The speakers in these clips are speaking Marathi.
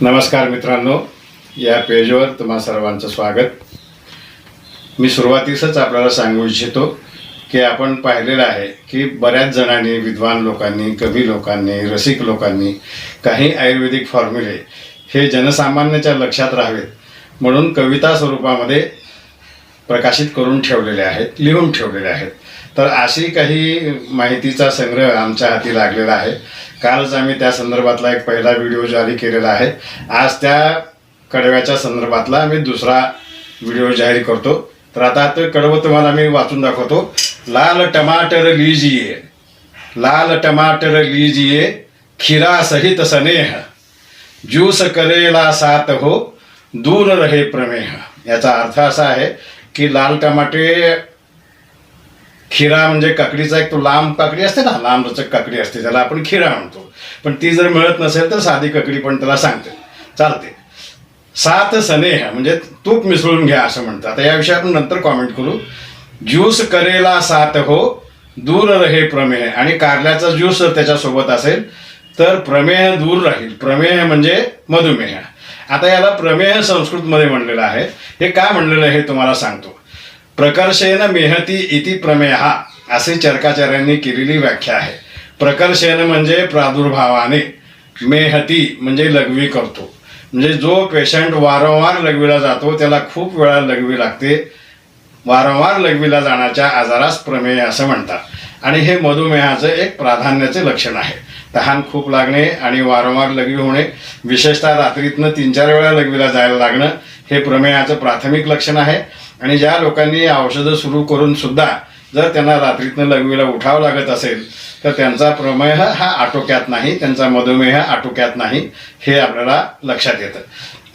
नमस्कार मित्रांनो या पेजवर तुम्हा सर्वांचं स्वागत. मी सुरुवातीसच आपल्याला सांगू इच्छितो की आपण पाहिलेलं आहे की बऱ्याच जणांनी विद्वान लोकांनी कवी लोकांनी रसिक लोकांनी काही आयुर्वेदिक फॉर्म्युले हे जनसामान्याच्या लक्षात राहावेत. म्हणून कविता स्वरूपामध्ये प्रकाशित करून ठेवलेले आहेत लिहून ठेवलेले आहेत. तर अशी काही माहितीचा संग्रह आमच्या हाती लागलेला आहे. कालच आम्ही त्या संदर्भातला एक पहिला व्हिडिओ जारी केलेला आहे. आज त्या कडव्याच्या संदर्भातला आम्ही दुसरा व्हिडिओ जाहीर करतो. तर आता ते कडवं तुम्हाला मी वाचून दाखवतो. लाल टमाटर लिजिये लाल टमाटर लीजिए खिरा सहित स्नेह. ज्यूस करेला सात हो दूर रहे प्रमेह. याचा अर्थ असा आहे की लाल टमाटे खिरा म्हणजे काकडीचा एक तो लांब काकडी असते ना लांब रचक काकडी असते त्याला आपण खिरा म्हणतो. पण ती जर मिळत नसेल तर साधी काकडी पण त्याला सांगते. चालते. सात स्नेह म्हणजे तूप मिसळून घ्या असं म्हणतात. आता या विषयी आपण नंतर कॉमेंट करू. ज्यूस करेला सात हो दूर रहे प्रमेह. आणि कारल्याचा ज्यूस जर त्याच्यासोबत असेल तर प्रमेह दूर राहील. प्रमेह म्हणजे मधुमेह. आता याला प्रमेय संस्कृतमध्ये म्हणलेलं आहे. हे का म्हणलेलं आहे हे तुम्हाला सांगतो. प्रकर्षेन मेहती इति प्रमेहा असे चर्काचार्यांनी केलेली व्याख्या आहे. प्रकर्षेन म्हणजे प्रादुर्भावाने मेहती म्हणजे लघवी करतो. म्हणजे जो पेशंट वारंवार लघवीला जातो त्याला खूप वेळा लघवी लागते. वारंवार लघवीला जाण्याच्या आजारास प्रमेय असं म्हणतात. आणि हे मधुमेहाचं एक प्राधान्याचे लक्षण आहे. तहान खूप लागणे आणि वारंवार लघवी होणे विशेषतः रात्रीतनं तीन चार वेळा लघवीला जायला लागणं हे प्रमेयाचं प्राथमिक लक्षण आहे. आणि ज्या लोकांनी औषधं सुरू करून सुद्धा जर त्यांना रात्रीतनं लघवीला उठावं लागत असेल तर त्यांचा प्रमेह हा आटोक्यात नाही त्यांचा मधुमेह आटोक्यात नाही हे आपल्याला लक्षात येतं.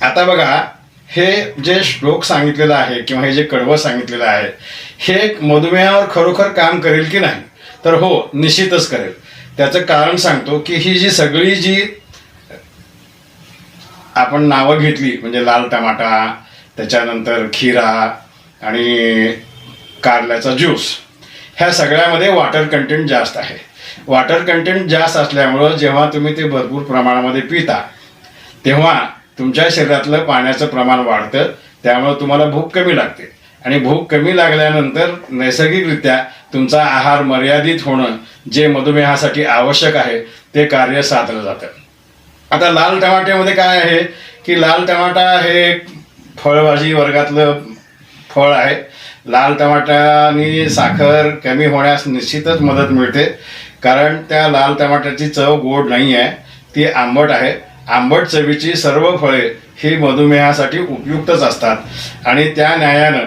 आता बघा हे जे श्लोक सांगितलेलं आहे किंवा हे जे कडवं सांगितलेलं आहे हे मधुमेहावर खरोखर काम करेल की नाही? तर हो निश्चितच करेल. त्याचं कारण सांगतो की ही जी सगळी जी आपण नावं घेतली म्हणजे लाल टमाटा त्याच्यानंतर खिरा आणि कारल्याचा ज्यूस ह्या सगळ्यामध्ये वॉटर कंटेंट जास्त आहे. वॉटर कंटेंट जास्त असल्यामुळं जेव्हा तुम्ही ते भरपूर प्रमाणामध्ये पिता तेव्हा तुमच्या शरीरातलं पाण्याचं प्रमाण वाढतं त्यामुळं तुम्हाला भूक कमी लागते. आणि भूक कमी लागल्यानंतर नैसर्गिकरित्या तुमचा आहार मर्यादित होणं जे मधुमेहासाठी आवश्यक आहे ते कार्य साधलं जातं. आता लाल टमाट्यामध्ये काय आहे की लाल टमाटा हे फळभाजी वर्गातलं फळ आहे. लाल टमाट्याने साखर कमी होण्यास निश्चितच मदत मिळते कारण त्या लाल टमाट्याची चव गोड नाही आहे ती आंबट आहे. आंबट चवीची सर्व फळे ही मधुमेहासाठी उपयुक्तच असतात आणि त्या न्यायानं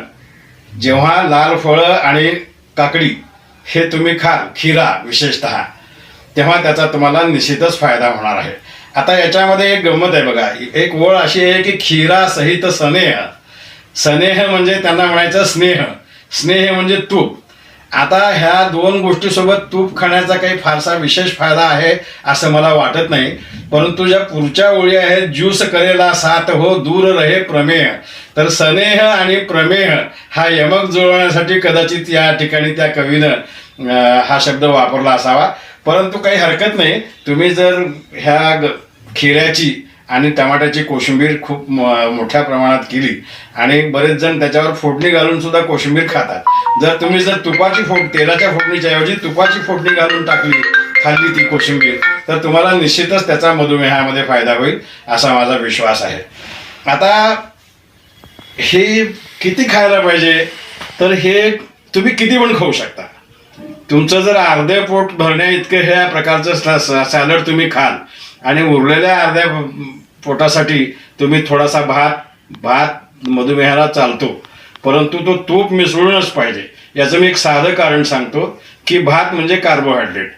जेव्हा लाल फळं आणि काकडी हे तुम्ही खाल खिरा विशेषतः तेव्हा त्याचा तुम्हाला निश्चितच फायदा होणार आहे. आता याच्यामध्ये एक गंमत आहे बघा. एक ओळ अशी आहे की खिरा सहित स्नेह. स्नेह म्हणजे त्यांना म्हणायचं स्नेह. स्नेह म्हणजे तूप. आता ह्या दोन गोष्टीसोबत तूप खाण्याचा काही फारसा विशेष फायदा आहे असं मला वाटत नाही. परंतु ज्या पुढच्या ओळी आहेत ज्यूस करेला साथ हो दूर रहे प्रमेह तर स्नेह आणि प्रमेह हा यमक जुळवण्यासाठी कदाचित या ठिकाणी त्या कवीनं हा शब्द वापरला असावा. परंतु काही हरकत नाही. तुम्ही जर ह्या ग- खिऱ्याची आणि टमाट्याची कोशिंबीर खूप मोठ्या प्रमाणात केली. आणि बरेच जण त्याच्यावर फोडणी घालून सुद्धा कोशिंबीर खातात. जर तुम्ही जर तुपाची फोड तेलाच्या फोडणीच्या ऐवजी तुपाची फोडणी घालून टाकली खाल्ली ती कोशिंबीर तर तुम्हाला निश्चितच त्याचा मधुमेहामध्ये फायदा होईल असा माझा विश्वास आहे. आता हे किती खायला पाहिजे? तर हे तुम्ही किती पण खाऊ शकता. तुमचं जर अर्धे पोट भरण्या इतकं ह्या प्रकारचं सॅलड तुम्ही खाल आणि उरलेल्या अर्ध्या पोटासाठी तुम्ही थोडासा भात भात मधुमेहाला चालतो. परंतु तो तूप मिसळूनच पाहिजे. याचं मी एक साधं कारण सांगतो की भात म्हणजे कार्बोहायड्रेट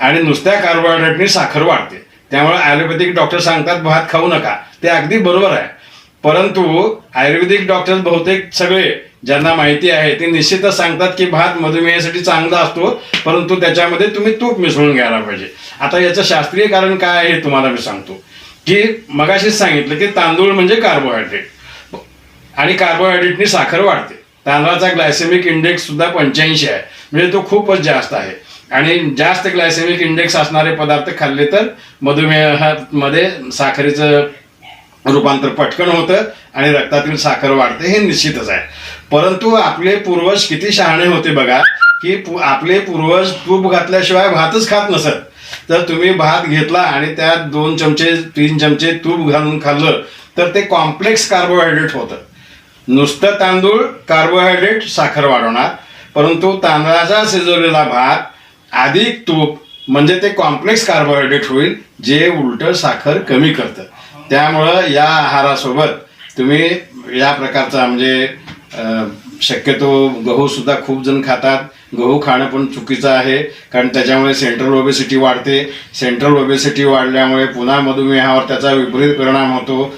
आणि नुसत्या कार्बोहायड्रेटनी साखर वाढते. त्यामुळे ॲलोपॅथिक डॉक्टर सांगतात भात खाऊ नका. ते अगदी बरोबर आहे. परंतु आयुर्वेदिक डॉक्टर बहुतेक सगळे ज्यांना माहिती आहे ते निश्चितच सांगतात की भात मधुमेहासाठी चांगला असतो परंतु त्याच्यामध्ये तुम्ही तूप मिसळून घ्यायला पाहिजे. आता याचं शास्त्रीय कारण काय आहे हे तुम्हाला मी सांगतो. की मगाशीच सांगितलं की तांदूळ म्हणजे कार्बोहायड्रेट आणि कार्बोहायड्रेटनी साखर वाढते. तांदळाचा ग्लायसेमिक इंडेक्स सुद्धा पंच्याऐंशी आहे. म्हणजे तो खूपच जास्त आहे. आणि जास्त ग्लायसेमिक इंडेक्स असणारे पदार्थ खाल्ले तर मधुमेहामध्ये साखरेचं रूपांतर पटकन होतं आणि रक्तातील साखर वाढते हे निश्चितच आहे. परंतु आपले पूर्वज किती शहाणे होते बघा की पु- आपले पूर्वज तूप घातल्याशिवाय भातच खात नसत. तर तुम्ही भात घेतला आणि त्यात दोन चमचे तीन चमचे तूप घालून खाल्लं तर ते कॉम्प्लेक्स कार्बोहायड्रेट होतं. नुसतं तांदूळ कार्बोहायड्रेट साखर वाढवणार. परंतु तांदळाचा शिजवलेला भात अधिक तूप म्हणजे ते कॉम्प्लेक्स कार्बोहायड्रेट होईल जे उलट साखर कमी करतं. त्यामुळं या आहारासोबत तुम्ही या प्रकारचा म्हणजे शक्यतो गहू सुद्धा खूप जण खातात. गहू खाणं पण चुकीचं आहे. कारण त्याच्यामुळे सेंट्रल ओबेसिटी वाढते. सेंट्रल ओबेसिटी वाढल्यामुळे पुन्हा मधुमेहावर त्याचा विपरीत परिणाम होतो.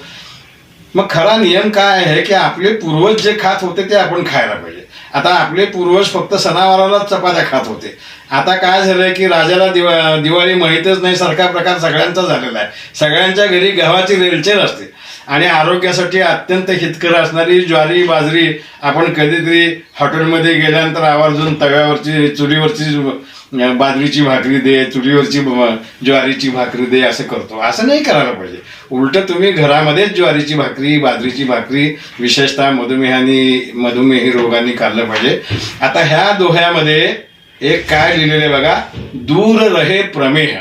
मग खरा नियम काय आहे की आपले पूर्वज जे खात होते ते आपण खायला पाहिजे. आता आपले पूर्वज फक्त सणावारालाच चपात्या खात होते. आता काय झालंय की राजाला दिवा दिवाळी माहीतच नाही सारखा प्रकार सगळ्यांचा झालेला आहे. सगळ्यांच्या घरी गव्हाची रेलचेल असते. आणि आरोग्यासाठी अत्यंत हितकर असणारी ज्वारी बाजरी आपण कधीतरी हॉटेलमध्ये गेल्यानंतर आवर्जून तव्यावरची चुलीवरची बाजरीची भाकरी दे चुलीवरची ज्वारीची भाकरी दे असं करतो. असं नाही करायला पाहिजे. उलट तुम्ही घरामध्येच ज्वारीची भाकरी बाजरीची भाकरी विशेषतः मधुमेहानी मधुमेही रोगांनी खाल्लं पाहिजे. आता ह्या दोह्यामध्ये एक काय लिहिलेलं आहे बघा? दूर रहे प्रमेह.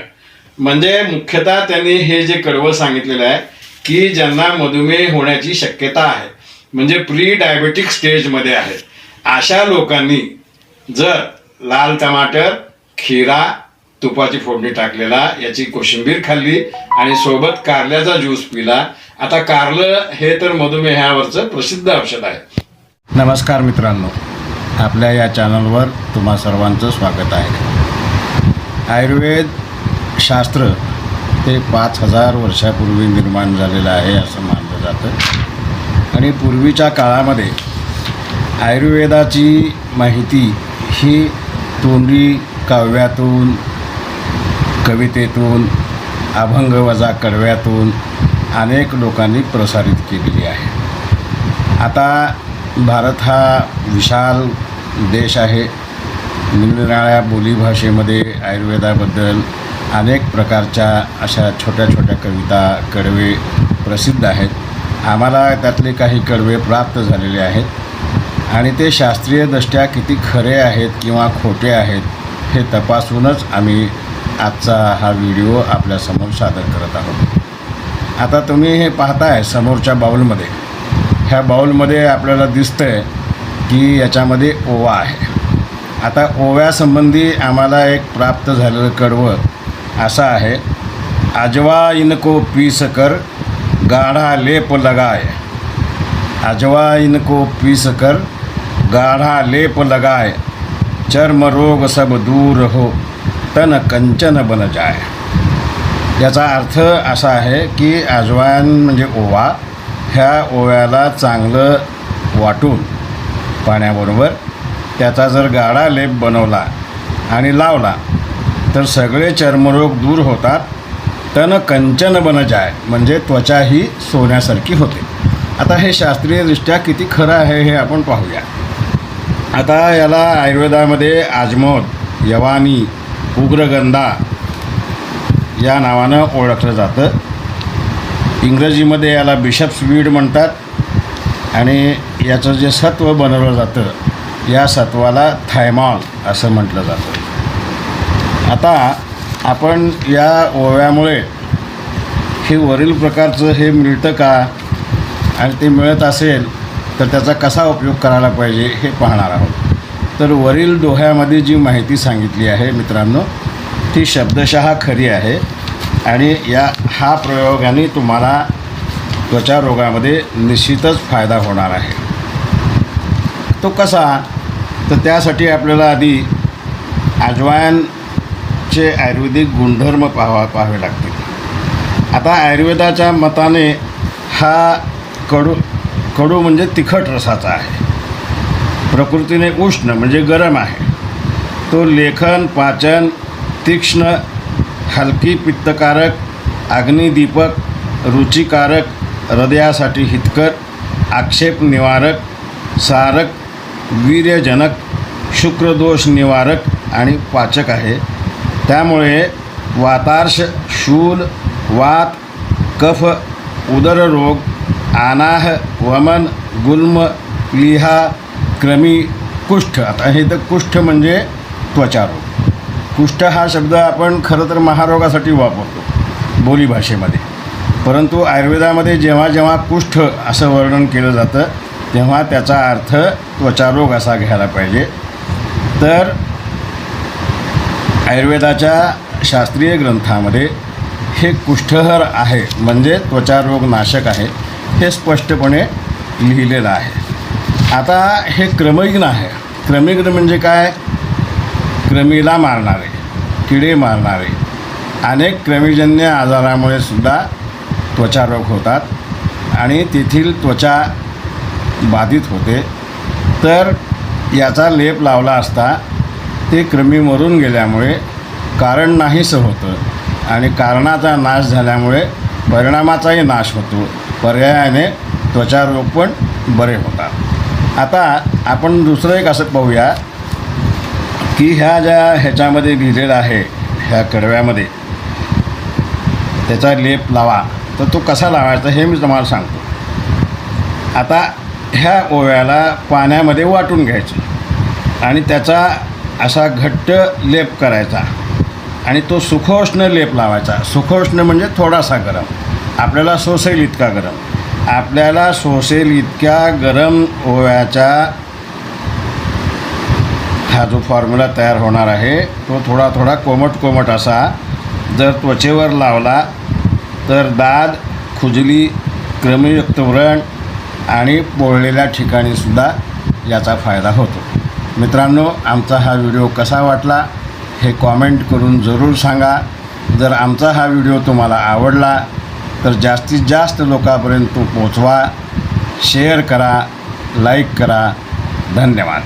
म्हणजे मुख्यतः त्यांनी हे जे कडवं सांगितलेलं आहे की ज्यांना मधुमेह होण्याची शक्यता आहे म्हणजे प्री डायबेटिक स्टेजमध्ये आहे. अशा लोकांनी जर लाल टमाटर खिरा तुपाची फोडणी टाकलेला याची कोशिंबीर खाल्ली आणि सोबत कारल्याचा ज्यूस पिला. आता कारलं हे तर मधुमेहावरचं प्रसिद्ध औषध आहे. नमस्कार मित्रांनो आपल्या या चॅनलवर तुम्हा सर्वांचं स्वागत आहे. आयुर्वेद शास्त्र ते पाच हजार वर्षापूर्वी निर्माण झालेलं आहे असं मानलं जातं. आणि पूर्वीच्या काळामध्ये आयुर्वेदाची माहिती ही तोंडी काव्यातून कवितेतून अभंग वजा कडव्यातून अनेक लोकांनी प्रसारित केलेली आहे. आता भारत हा विशाल देश आहे. निरनिराळ्या बोलीभाषेमध्ये आयुर्वेदाबद्दल अनेक प्रकारच्या अशा छोट्या छोट्या कविता कडवे प्रसिद्ध आहेत. आम्हाला त्यातले काही कडवे प्राप्त झालेले आहेत. आणि ते शास्त्रीयदृष्ट्या किती खरे आहेत किंवा खोटे आहेत हे तपासूनच आम्ही आजचा हा व्हिडिओ आपल्यासमोर सादर करत आहोत. आता तुम्ही हे पाहताय समोरच्या बाऊलमध्ये. ह्या बाऊलमध्ये आपल्याला दिसतंय की याच्यामध्ये ओवा आहे. आता ओव्यासंबंधी आम्हाला एक प्राप्त झालेलं कडवं असं आहे. आजवा इनको पीस कर गाढा लेप लगाय. आजवा इनको पीस कर गाढा लेप लगाय. चर्म रोग सब दूर हो तन कंचन बन जाय. याचा अर्थ असा आहे की आजवान म्हणजे ओवा ह्या ओव्याला चांगलं वाटून पाण्याबरोबर त्याचा जर गाडा लेप बनवला आणि लावला तर सगळे चर्मरोग दूर होतात तन कंचन बन जाय म्हणजे त्वचा ही सोन्यासारखी होते. आता हे शास्त्रीयदृष्ट्या किती खरं आहे हे आपण पाहूया. आता याला आयुर्वेदामध्ये आजमोद यवानी उग्रगंधा या नावानं ओळखलं जातं. इंग्रजीमध्ये याला बिशप्स वीड म्हणतात आणि याचं जे सत्व बनवलं जातं या सत्वाला थायमॉल असं म्हटलं जातं. आता आपण या ओव्यामुळे हे वरील प्रकारचं हे मिळतं का? आणि ते मिळत असेल तर त्याचा कसा उपयोग करायला पाहिजे हे पाहणार आहोत. तर वरील दोह्यामध्ये जी माहिती सांगितली आहे मित्रांनो ती शब्दशः खरी आहे आणि या हा प्रयोगाने तुम्हाला त्वचा रोगामध्ये निश्चितच फायदा होणार आहे. तो कसा? तर त्यासाठी आपल्याला आधी अजवायनचे आयुर्वेदिक गुणधर्म पाहावा पाहावे लागतील. आता आयुर्वेदाच्या मताने हा कडू कडू म्हणजे तिखट रसाचा आहे. प्रकृतीने उष्ण म्हणजे गरम आहे. तो लेखन पाचन तीक्ष्ण हलकी पित्तकारक अग्निदीपक रुचिकारक हृदयासाठी हितकर आक्षेप निवारक सारक वीर्यजनक शुक्रदोष निवारक आणि पाचक आहे. त्यामुळे वातार्श शूल वात कफ उदररोग आनाह वमन गुल्म लिहा क्रमी कुष्ठ. आता हे तर कुष्ठ म्हणजे त्वचारोग. कुष्ठ हा शब्द आपण खरं तर महारोगासाठी वापरतो बोलीभाषेमध्ये परंतु आयुर्वेदामध्ये जेव्हा जेव्हा कुष्ठ असं वर्णन केलं जातं तेव्हा त्याचा अर्थ त्वचारोग असा घ्यायला पाहिजे. तर आयुर्वेदाच्या शास्त्रीय ग्रंथामध्ये हे कुष्ठहर आहे म्हणजे त्वचारोग नाशक आहे. हे स्पष्टपणे लिहिलेलं आहे. आता हे क्रमविघ्न आहे. क्रमविघ्न म्हणजे काय? क्रमीला मारणारे किडे मारणारे. अनेक क्रमीजन्य आजारामुळे सुद्धा त्वचारोग होतात आणि तेथील त्वचा बाधित होते. तर याचा लेप लावला असता ते क्रमी मरून गेल्यामुळे कारण नाहीसं होतं आणि कारणाचा नाश झाल्यामुळे परिणामाचाही नाश होतो. पर्यायाने त्वचारोग पण बरे होतात. आता आपण दुसरं एक असं पाहूया की ह्या ज्या ह्याच्यामध्ये लिहिलेलं आहे ह्या कडव्यामध्ये त्याचा लेप लावा. तर तो कसा लावायचा हे मी तुम्हाला सांगतो. आता ह्या ओव्याला पाण्यामध्ये वाटून घ्यायचं आणि त्याचा असा घट्ट लेप करायचा. आणि तो सुखोष्ण लेप लावायचा. सुखोष्ण म्हणजे थोडासा गरम. आपल्याला सोसेल इतका गरम. आपल्याला सोसेल इतक्या गरम ओव्याच्या हा जो फॉर्म्युला तयार होणार आहे तो थोडा थोडा कोमट कोमट असा. जर त्वचेवर लावला तर दाद खुजली क्रमयुक्त व्रण आणि पोळलेल्या ठिकाणीसुद्धा याचा फायदा होतो. मित्रांनो आमचा हा व्हिडिओ कसा वाटला? हे कॉमेंट करून जरूर सांगा. जर आमचा हा व्हिडिओ तुम्हाला आवडला तर जास्तीत जास्त लोकांपर्यंत तो पोचवा शेअर करा लाईक करा. धन्यवाद.